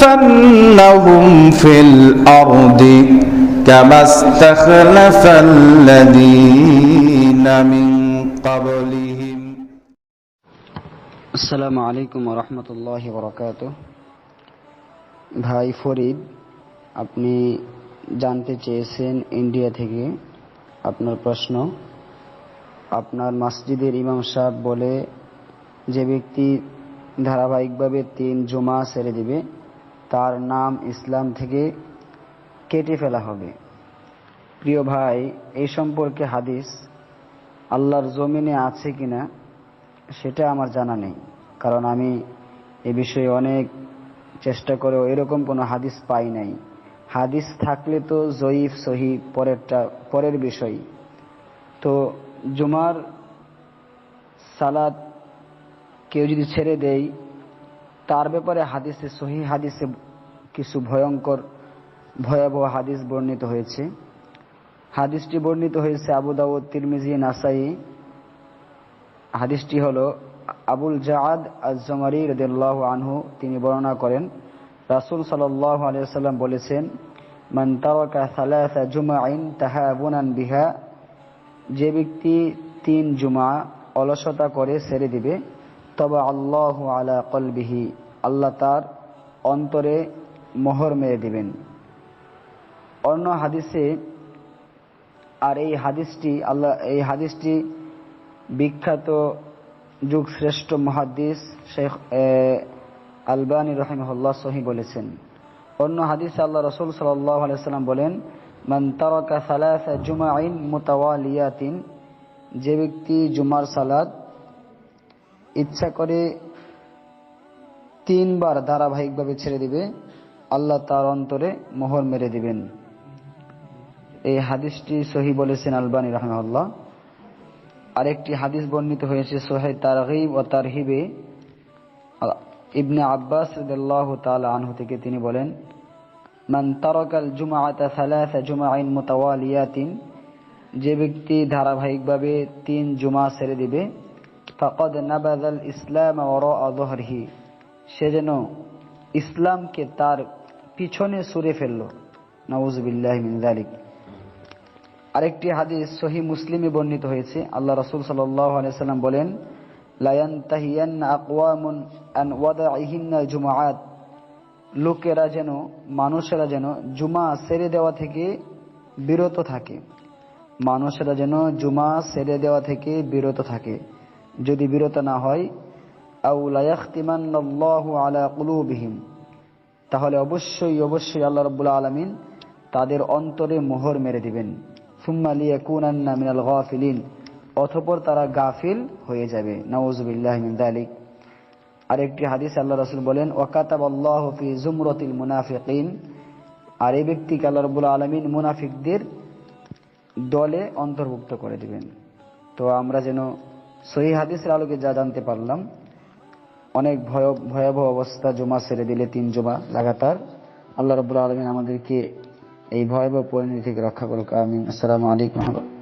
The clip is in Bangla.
ليستخلفنهم في الأرض كما استخلف الذين من قبلهم আসসালামু আলাইকুম রহমতুল্লাহ বরকাত ভাই ফরিদ আপনি জানতে চেয়েছেন ইন্ডিয়া থেকে আপনার প্রশ্ন আপনার মসজিদের ইমাম সাহেব বলে যে ব্যক্তি ধারাবাহিকভাবে তিন জুমা ছেড়ে দিবে। তার নাম ইসলাম থেকে কেটে ফেলা হবে। প্রিয় ভাই, এই সম্পর্কে হাদিস আল্লাহর জমিনে আছে কিনা, সেটা আমার জানা নেই। কারণ আমি এ বিষয়ে অনেক চেষ্টা করেও এরকম কোনো হাদিস পাই নাই। হাদিস থাকলে তো জয়ীফ সহি পরেরটা, পরের বিষয়। তো জুমার সালাদ কেউ যদি ছেড়ে দেয়, তার ব্যাপারে হাদিসে, সহি হাদিসে কিছু ভয়ঙ্কর, ভয়াবহ হাদিস বর্ণিত হয়েছে। হাদিসটি বর্ণিত হয়েছে আবু দাউদ, তিরমিজি, নাসাই। হাদিসটি হল আবুল জাহাদ আজমারি রদিল্লাহ আনহু, তিনি বর্ণনা করেন, রাসুল সাল্লাহ আলিয়াল্লাম বলেছেন, মান তাওয়াকা সালাসা জুমাইন তাহাবুনান বিহা যে ব্যক্তি তিন জুমা অলসতা করে ছেড়ে দিবে আল্লাহ আলা কলবিহি, আল্লাহ তার অন্তরে মোহর মেরে দিবেন। অন্য হাদিসে, আর এই হাদিসটি আল্লাহ, এই হাদিসটি বিখ্যাত যুগ শ্রেষ্ঠ মহাদিস শেখ আলবানী রহিমহল্লা সহি বলেছেন। অন্য হাদিস আল্লাহ রসুল সাল্লাম বলেন, মান তারকা সালাসা জুমাইন মুতাওয়ালিয়াতিন যে ব্যক্তি জুমার সালাদ ইচ্ছা করে তিনবার ধারাবাহিকভাবে ছেড়ে দিবে, আল্লাহ তার অন্তরে মোহর মেরে দিবেন। এই হাদিসটি সহি বলেছেন আলবানী রহমল্লাহ আরেকটি হাদিস বর্ণিত হয়েছে সোহে তারহিব ও তারহিবে। ইবনে আব্বাস আনহু থেকে তিনি বলেন, মান তারাকাল জুমআইন মুতাওয়ালিয়াতিন, যে ব্যক্তি ধারাবাহিকভাবে তিন জুমা ছেড়ে দিবে ফাকাদ নাবাযাল ইসলাম যহরিহি। সে যেন ইসলামকে তার পিছনে সুরে ফেলল। যালিক। আরেকটি হাদিস সহি মুসলিমে বর্ণিত হয়েছে। আল্লাহ রসুল সাল্লাম বলেন লোকেরা যেন, মানুষেরা যেন জুমা সেরে দেওয়া থেকে বিরত থাকে। মানুষেরা যেন জুমা সেরে দেওয়া থেকে বিরত থাকে। যদি বিরত না হয় তাহলে অবশ্যই অবশ্যই আল্লাহ রব্বুল্লা আলমিন তাদের অন্তরে মোহর মেরে দিবেন। অতঃপর তারা গাফিল হয়ে যাবে। নাউজুবিল্লাহ মিন যালিক। আরেকটি হাদিস আল্লাহ রাসূল বলেন ফি জুমরাতিল মুনাফিকিন আর এই ব্যক্তিকে আল্লাহ রাব্বুল আলামিন মুনাফিকদের দলে অন্তর্ভুক্ত করে দিবেন। তো আমরা যেন সহি হাদিসের আলোকে যা জানতে পারলাম, অনেক ভয় ভয়াবহ অবস্থা, জমা ছেড়ে দিলে তিন জমা লাগাতার। আল্লাহ রবুল্লা আলমিন আমাদেরকে এই ভয়াবহ পরিণতি থেকে রক্ষা করুক, আমিন। আসসালামু আলাইকুম।